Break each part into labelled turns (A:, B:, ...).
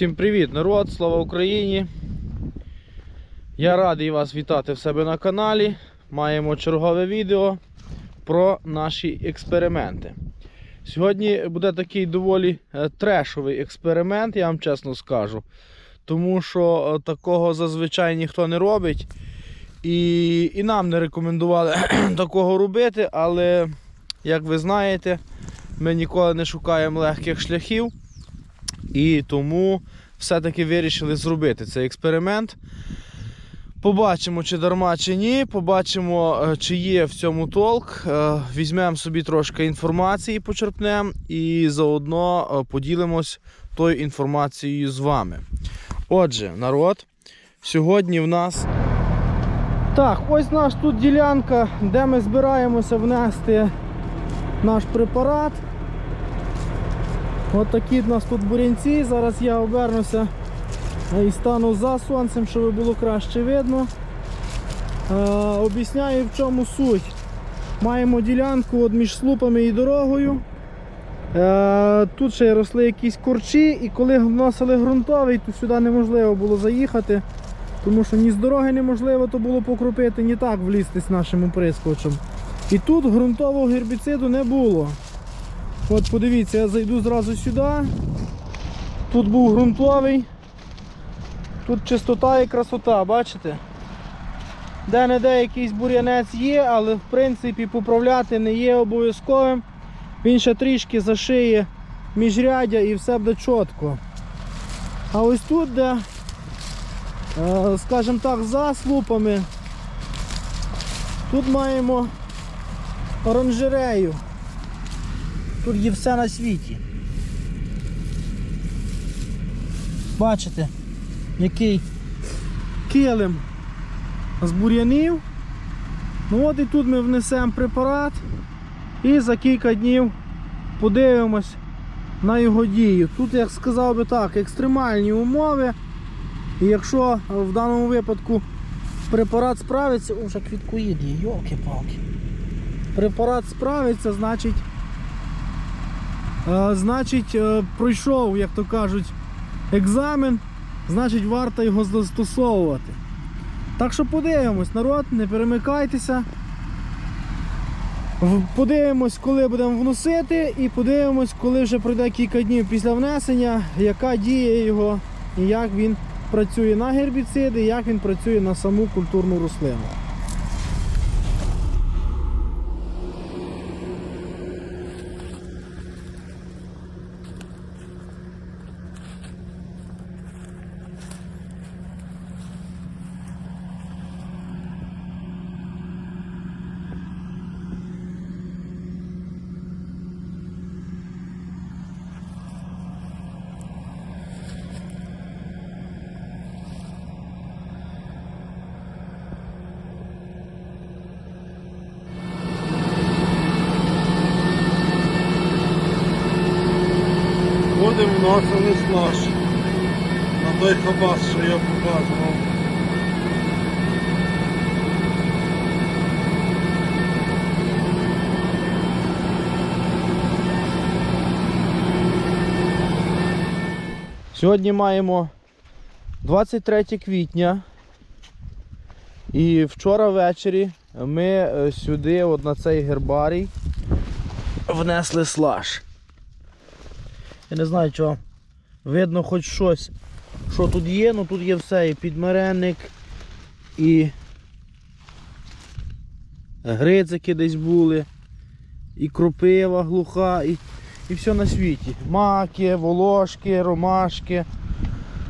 A: Всім привіт, народ, слава Україні! Я радий вас вітати в себе на каналі. Маємо чергове відео про наші експерименти. Сьогодні буде такий доволі е, трешовий експеримент, я вам чесно скажу. Тому що е, такого зазвичай ніхто не робить. І, і нам не рекомендували такого робити, але, як ви знаєте, ми ніколи не шукаємо легких шляхів. І тому все-таки вирішили зробити цей експеримент. Побачимо, чи дарма, чи ні. Побачимо, е, чи є в цьому толк. Е, Візьмемо собі трошки інформації, почерпнемо і заодно е, поділимось тою інформацією з вами. Отже, народ, сьогодні в нас. Так, ось наш тут ділянка, де ми збираємося внести наш препарат. От такі в нас тут бурянці. Зараз я обернуся і стану за сонцем, щоб було краще видно. Е, об'ясняю в чому суть. Маємо ділянку от між слупами і дорогою. Е, тут ще росли якісь корчі, і коли вносили ґрунтовий, то сюди неможливо було заїхати, тому що ні з дороги неможливо то було покропити, ні так влізти з нашим оприскувачем. І тут ґрунтового гербіциду не було. От подивіться, я зайду зразу сюди. Тут був ґрунтовий. Тут чистота і красота, бачите? Де-не-де якийсь бур'янець є, але в принципі поправляти не є обов'язковим. Він ще трішки зашиє міжрядя і все буде чітко. А ось тут, де, е, скажімо так, за слупами, тут маємо оранжерею. Тут є все на світі. Бачите, який килим з бур'янів. Ну от і тут ми внесемо препарат і за кілька днів подивимось на його дію. Тут, як сказав би так, екстремальні умови. І якщо в даному випадку препарат справиться, о, вже квіткоїд є, йолки-палки. Препарат справиться, значить Значить, е, пройшов, як то кажуть, екзамен, значить варто його застосовувати. Так що подивимось, народ, не перемикайтеся. Подивимось, коли будемо вносити, і подивимось, коли вже пройде кілька днів після внесення, яка діє його і як він працює на гербіциди, як він працює на саму культурну рослину.
B: Вносили слаж на той хабас, що я показував.
A: Сьогодні маємо 23 квітня. І вчора ввечері ми е, сюди, от на цей гербарій, внесли слаж. Я не знаю, що видно хоч щось, що тут є, ну тут є все, і підмаренник, і грицики десь були, і кропива глуха, і, і все на світі. Маки, волошки, ромашки.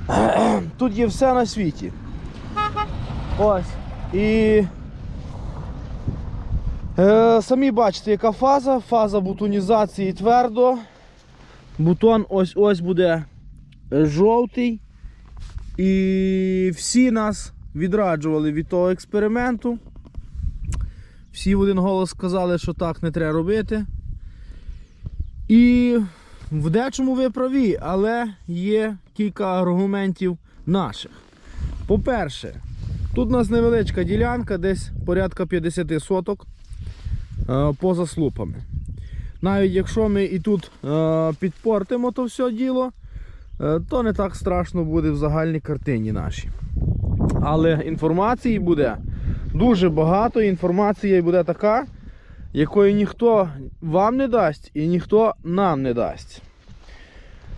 A: Тут є все на світі. Ось. І е, самі бачите, яка фаза. Фаза бутонізації твердо. Бутон ось ось буде жовтий. І всі нас відраджували від того експерименту. Всі в один голос сказали, що так не треба робити. І в дечому ви праві, але є кілька аргументів наших. По-перше, тут у нас невеличка ділянка, десь порядка 50 соток е, поза слупами. Навіть якщо ми і тут е, підпортимо то все діло, е, то не так страшно буде в загальній картині нашій. Але інформації буде дуже багато. Інформація буде така, якої ніхто вам не дасть і ніхто нам не дасть.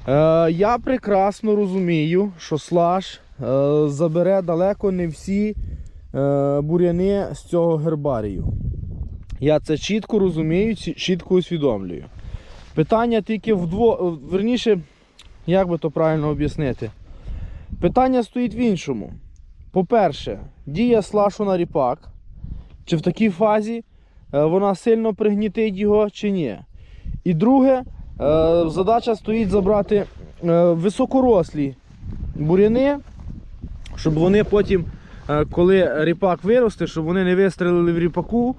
A: Е, я прекрасно розумію, що слаж е, забере далеко не всі е, буряни з цього гербарію. Я це чітко розумію, чітко усвідомлюю. Питання тільки вдво... верніше, як би то правильно об'яснити? Питання стоїть в іншому. По-перше, дія слашу на ріпак. Чи в такій фазі е, вона сильно пригнітить його, чи ні. І друге, е, задача стоїть забрати е, високорослі буряни, щоб вони потім, коли ріпак виросте, щоб вони не вистрелили в ріпаку.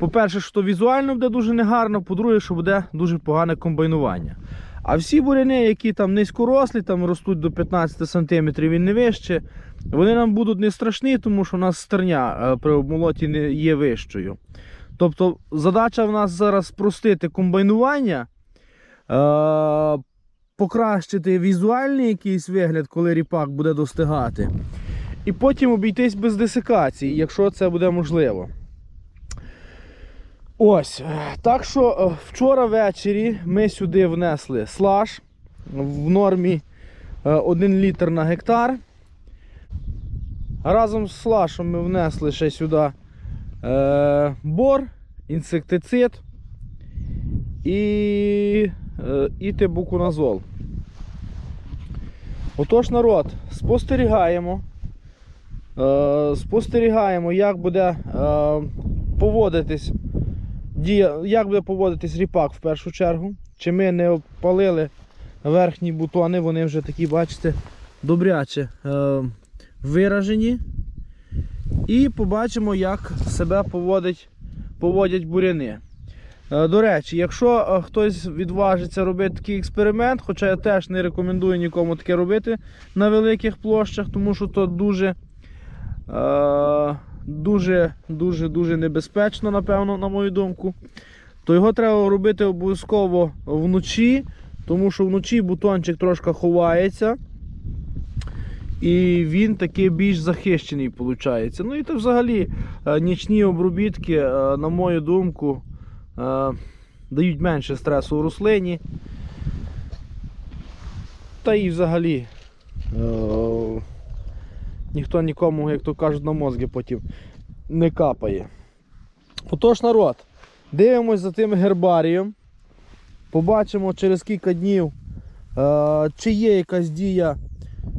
A: По-перше, що візуально буде дуже негарно, по-друге, що буде дуже погане комбайнування. А всі буряни, які там низькорослі, там ростуть до 15 см і не вище, вони нам будуть не страшні, тому що у нас стерня е, при обмолоті не є вищою. Тобто задача в нас зараз спростити комбайнування, е, покращити візуальний якийсь вигляд, коли ріпак буде достигати, і потім обійтись без десикації, якщо це буде можливо. Ось. е, Так що е, вчора ввечері ми сюди внесли слаж в нормі 1 літр на гектар. Разом з слашем ми внесли ще сюди е, бор, інсектицид і, е, і тибукуназол. Отож, народ, спостерігаємо. Е, спостерігаємо, як буде е, поводитись дія, як буде поводитись ріпак в першу чергу. Чи ми не опалили верхні бутони, вони вже такі, бачите, добряче е, виражені. І побачимо, як себе поводить, поводять буряни. Е, До речі, якщо е, хтось відважиться робити такий експеримент, хоча я теж не рекомендую нікому таке робити на великих площах, тому що то дуже, е, дуже, дуже, дуже небезпечно, напевно, на мою думку, то його треба робити обов'язково вночі, тому що вночі бутончик трошки ховається. І він такий більш захищений виходить. Ну і то взагалі е, нічні обробітки, е, на мою думку, е, дають менше стресу у рослині. Та і взагалі ніхто нікому, як то кажуть, на мозги потім не капає. Отож, народ, дивимось за тим гербарієм. Побачимо через кілька днів, е, чи є якась дія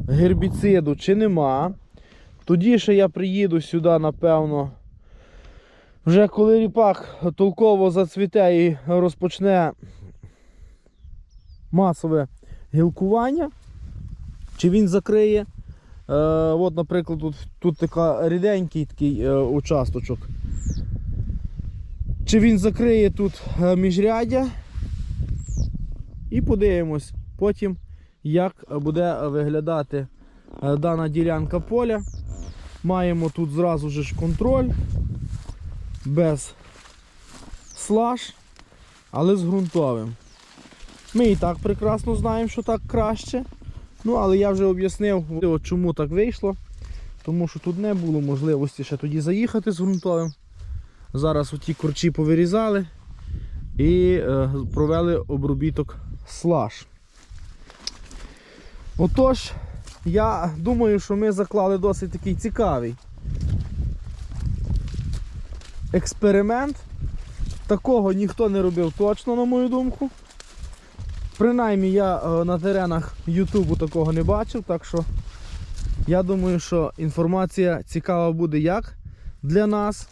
A: гербіциду, чи нема. Тоді ще я приїду сюди, напевно. Вже коли ріпак толково зацвіте і розпочне масове гілкування, чи він закриє. Е, от, наприклад, тут, тут така ріденький такий е, участочок. Чи він закриє тут е, міжряддя. І подивимось потім, як буде виглядати дана ділянка поля. Маємо тут зразу ж контроль без слаж, але з ґрунтовим. Ми і так прекрасно знаємо, що так краще. Ну, але я вже об'яснив, чому так вийшло. Тому що тут не було можливості ще тоді заїхати з ґрунтовим. Зараз оті корчі повирізали і е, провели обробіток слаж. Отож, я думаю, що ми заклали досить такий цікавий експеримент. Такого ніхто не робив точно, на мою думку. Принаймні я е, на теренах Ютубу такого не бачив, так що я думаю, що інформація цікава буде як для нас,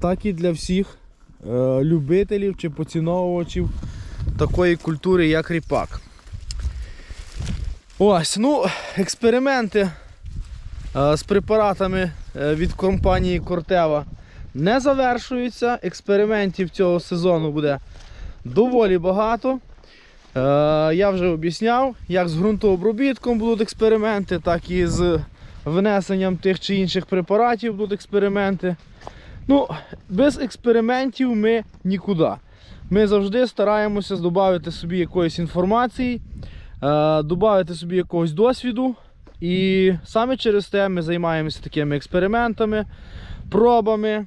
A: так і для всіх е, любителів чи поціновувачів такої культури, як ріпак. Ось, ну, експерименти е, з препаратами від компанії Кортева не завершуються. Експериментів цього сезону буде доволі багато. Е, я вже об'ясняв, як з ґрунтообробітком будуть експерименти, так і з внесенням тих чи інших препаратів будуть експерименти. Ну, без експериментів ми нікуди. Ми завжди стараємося додати собі якоїсь інформації, е, додати собі якогось досвіду. І саме через те ми займаємося такими експериментами, пробами,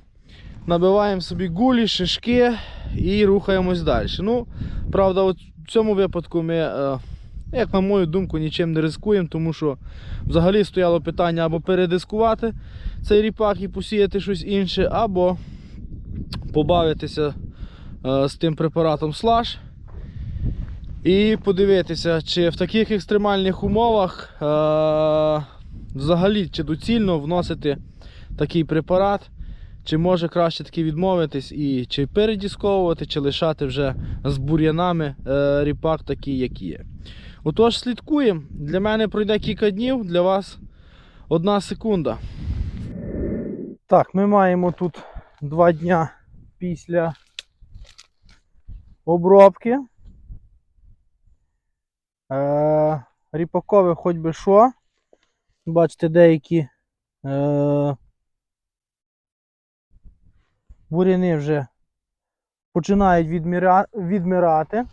A: набиваємо собі гулі, шишки і рухаємось далі. Ну, правда, от в цьому випадку ми, е, як на мою думку, нічим не ризикуємо, тому що взагалі стояло питання або передискувати цей ріпак і посіяти щось інше, або побавитися е, з тим препаратом слаж. І подивитися, чи в таких екстремальних умовах е, взагалі чи доцільно вносити такий препарат, чи може краще таки відмовитись і чи передісковувати, чи лишати вже з бур'янами е, ріпак такий, який є. Отож, слідкуємо. Для мене пройде кілька днів, для вас одна секунда. Так, ми маємо тут два дня після обробки. Е, ріпакове хоч би що. Бачите, деякі е, буряни вже починають відміра, відмирати.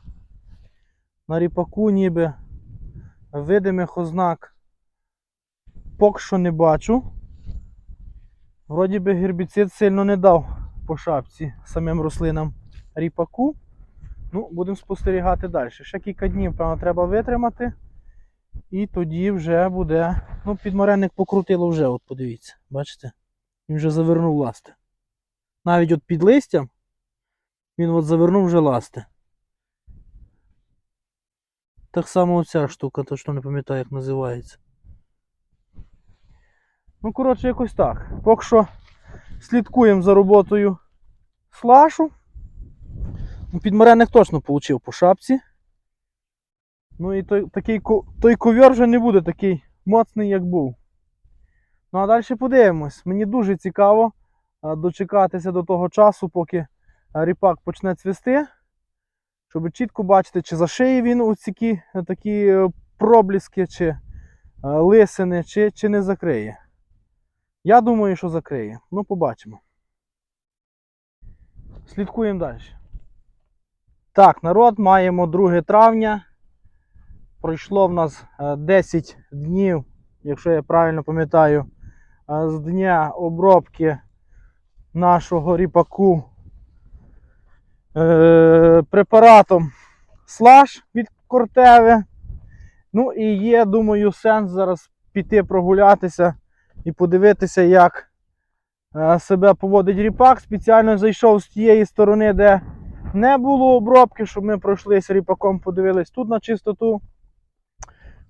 A: На ріпаку ніби видимих ознак поки що не бачу. Вроді би гербіцид сильно не дав по шапці самим рослинам ріпаку. Ну, будемо спостерігати далі. Ще кілька днів, певно, треба витримати. І тоді вже буде. Ну, підмаренник покрутило вже, от подивіться, бачите? Він вже завернув ласти. Навіть от під листям він от завернув вже ласти. Так само оця штука, точно не пам'ятаю, як називається. Ну, коротше, якось так. Поки що слідкуємо за роботою слашу. Ну, Підмаренник точно отримав по шапці. Ну і той, такий, той ковер вже не буде такий моцний, як був. Ну а далі подивимось. Мені дуже цікаво дочекатися до того часу, поки ріпак почне цвісти. Щоб чітко бачити, чи зашиє він ось такі, такі е, пробліски, чи е, лисини, чи, чи не закриє. Я думаю, що закриє. Ну, побачимо. Слідкуємо далі. Так, народ, маємо 2 травня. Пройшло в нас е, 10 днів, якщо я правильно пам'ятаю, е, з дня обробки нашого ріпаку е, препаратом слаж від Кортеви. Ну і є, думаю, сенс зараз піти прогулятися і подивитися, як е, себе поводить ріпак. Спеціально зайшов з тієї сторони, де не було обробки, щоб ми пройшлися ріпаком, подивились тут на чистоту.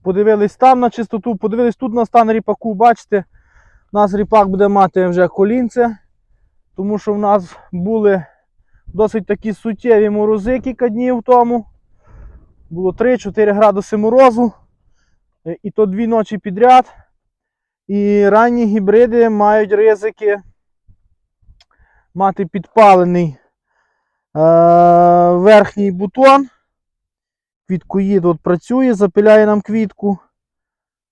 A: Подивились там на чистоту, подивились тут на стан ріпаку. Бачите, у нас ріпак буде мати вже колінце, тому що в нас були досить такі суттєві морози кілька днів тому. Було 3-4 градуси морозу. Е, І то дві ночі підряд. І ранні гібриди мають ризики мати підпалений е, верхній бутон. Квіткоїд от працює, запиляє нам квітку.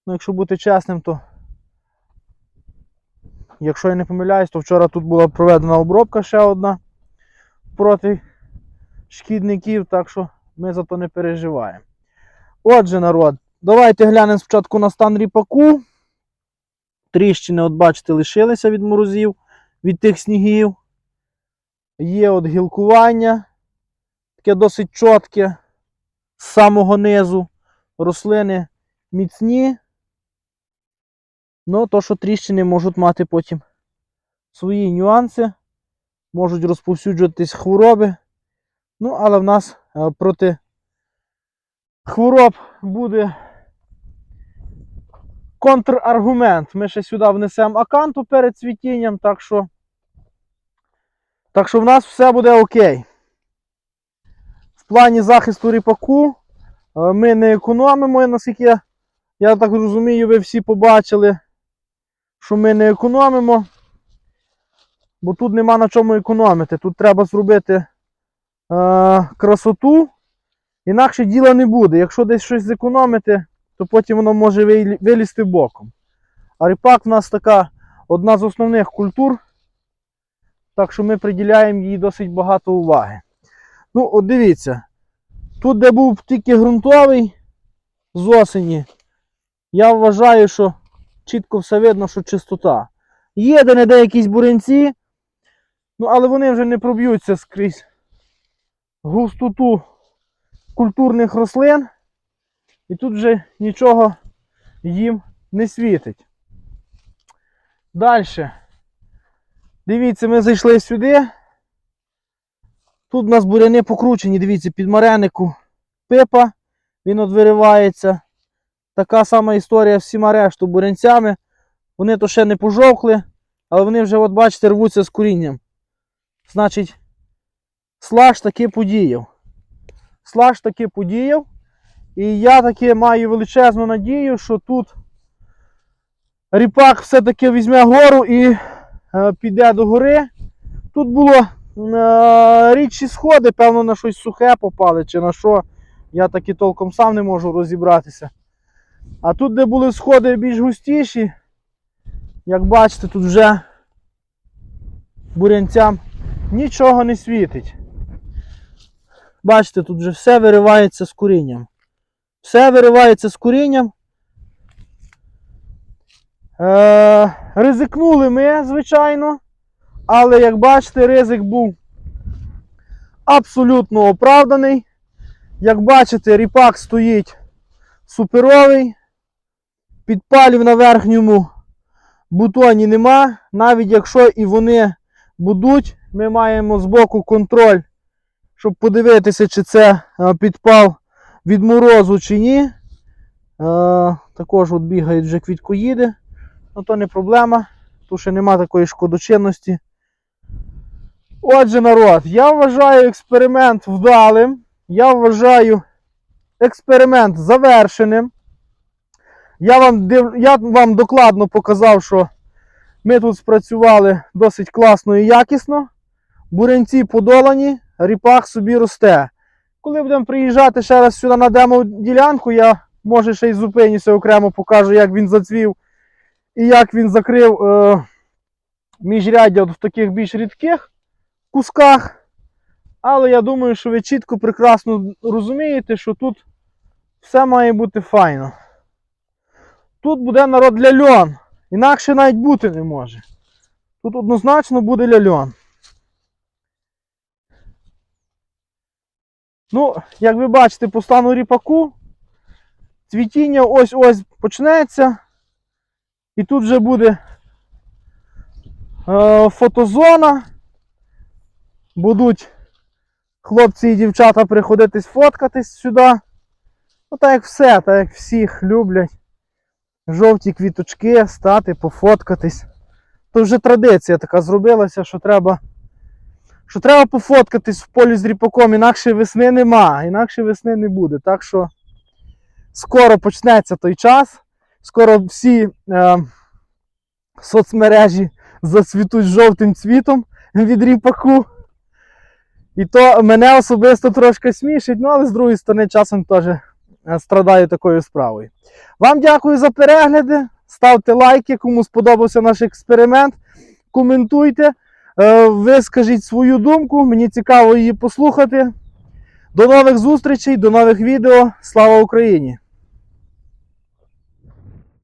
A: Ну, якщо бути чесним, то якщо я не помиляюсь, то вчора тут була проведена обробка ще одна проти шкідників, так що ми за то не переживаємо. Отже, народ, давайте глянемо спочатку на стан ріпаку. Тріщини, от бачите, лишилися від морозів, від тих снігів. Є от гілкування, таке досить чітке з самого низу. Рослини міцні. Ну, то, що тріщини можуть мати потім свої нюанси, можуть розповсюджуватись хвороби. Ну, але в нас е, проти хвороб буде контраргумент. Ми ще сюди внесемо аканту перед цвітінням, так що, так що в нас все буде окей. В плані захисту ріпаку е, ми не економимо, наскільки я, я так розумію, ви всі побачили, що ми не економимо. Бо тут нема на чому економити. Тут треба зробити е, красоту, інакше діла не буде. Якщо десь щось зекономити, то потім воно може вилізти боком. А ріпак в нас така одна з основних культур, так що ми приділяємо їй досить багато уваги. Ну, от дивіться, тут, де був тільки ґрунтовий, з осені. Я вважаю, що чітко все видно, що чистота. Є де не якісь буренці, ну але вони вже не проб'ються скрізь густоту культурних рослин. І тут вже нічого їм не світить. Далі. Дивіться, ми зайшли сюди. Тут у нас буряни покручені, дивіться, під маренику пипа, він от виривається. Така сама історія з всіма решту бурянцями. Вони то ще не пожовкли, але вони вже, от бачите, рвуться з корінням. Значить, слаж таки подіяв. Слаж таки подіяв. І я таки маю величезну надію, що тут ріпак все-таки візьме гору і е, піде до гори. Тут було е, рідші сходи, певно, на щось сухе попали чи на що. Я таки толком сам не можу розібратися. А тут, де були сходи більш густіші, як бачите, тут вже бурянцям нічого не світить. Бачите, тут вже все виривається з корінням. Все виривається з корінням. Е, ризикнули ми, звичайно. Але, як бачите, ризик був абсолютно оправданий. Як бачите, ріпак стоїть суперовий. Підпалів на верхньому бутоні нема. Навіть якщо і вони будуть, ми маємо збоку контроль, щоб подивитися, чи це е, підпал від морозу чи ні. Е, також от бігають вже квіткоїди. Ну то не проблема. Тут ще нема такої шкодочинності. Отже, народ, я вважаю експеримент вдалим. Я вважаю експеримент завершеним. Я вам, див... я вам докладно показав, що ми тут спрацювали досить класно і якісно. Буренці подолані, ріпак собі росте. Коли будемо приїжджати ще раз сюди на демо-ділянку, я може ще й зупинюся окремо покажу, як він зацвів і як він закрив е, міжряддя в таких більш рідких кусках. Але я думаю, що ви чітко прекрасно розумієте, що тут все має бути файно. Тут буде народ для льон. Інакше навіть бути не може. Тут однозначно буде ляльон. Ну, як ви бачите, по стану ріпаку, цвітіння ось-ось почнеться. І тут вже буде е, фотозона. Будуть хлопці і дівчата приходитись фоткатись сюди. Ну, так як все, так як всіх люблять. Жовті квіточки, стати, пофоткатись. То вже традиція така зробилася, що треба що треба пофоткатись в полі з ріпаком, інакше весни нема, інакше весни не буде. Так що скоро почнеться той час, скоро всі е, соцмережі зацвітуть жовтим цвітом від ріпаку. І то мене особисто трошки смішить, ну але з другої сторони часом теж страдаю такою справою. Вам дякую за перегляди. Ставте лайки, кому сподобався наш експеримент. Коментуйте, е, вискажіть свою думку, мені цікаво її послухати. До нових зустрічей, до нових відео. Слава Україні!